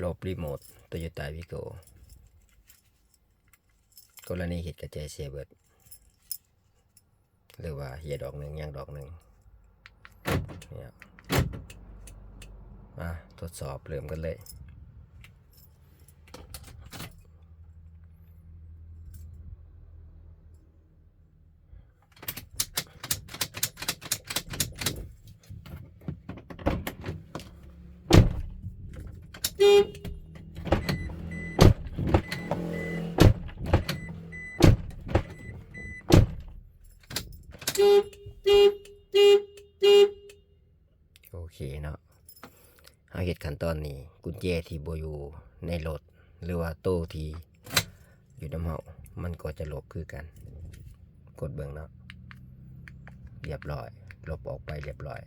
ลบรีโมทโตโยต้าวิโกกรณีเห็ดกระจายเสียเบิด หรือว่าเหียดอกหนึ่งย่างดอกหนึ่งเนี่ยมาทดสอบเริ่มกันเลย โอเคเนาะเอาเหตุขั้นตอนนี้ กุญแจที่บอยู่ในรถหรือว่าโต้ที่อยู่น้ำเฮามันก็จะลบคือกัน กดเบิ่งเนาะเรียบร้อย ลบออกไปเรียบร้อย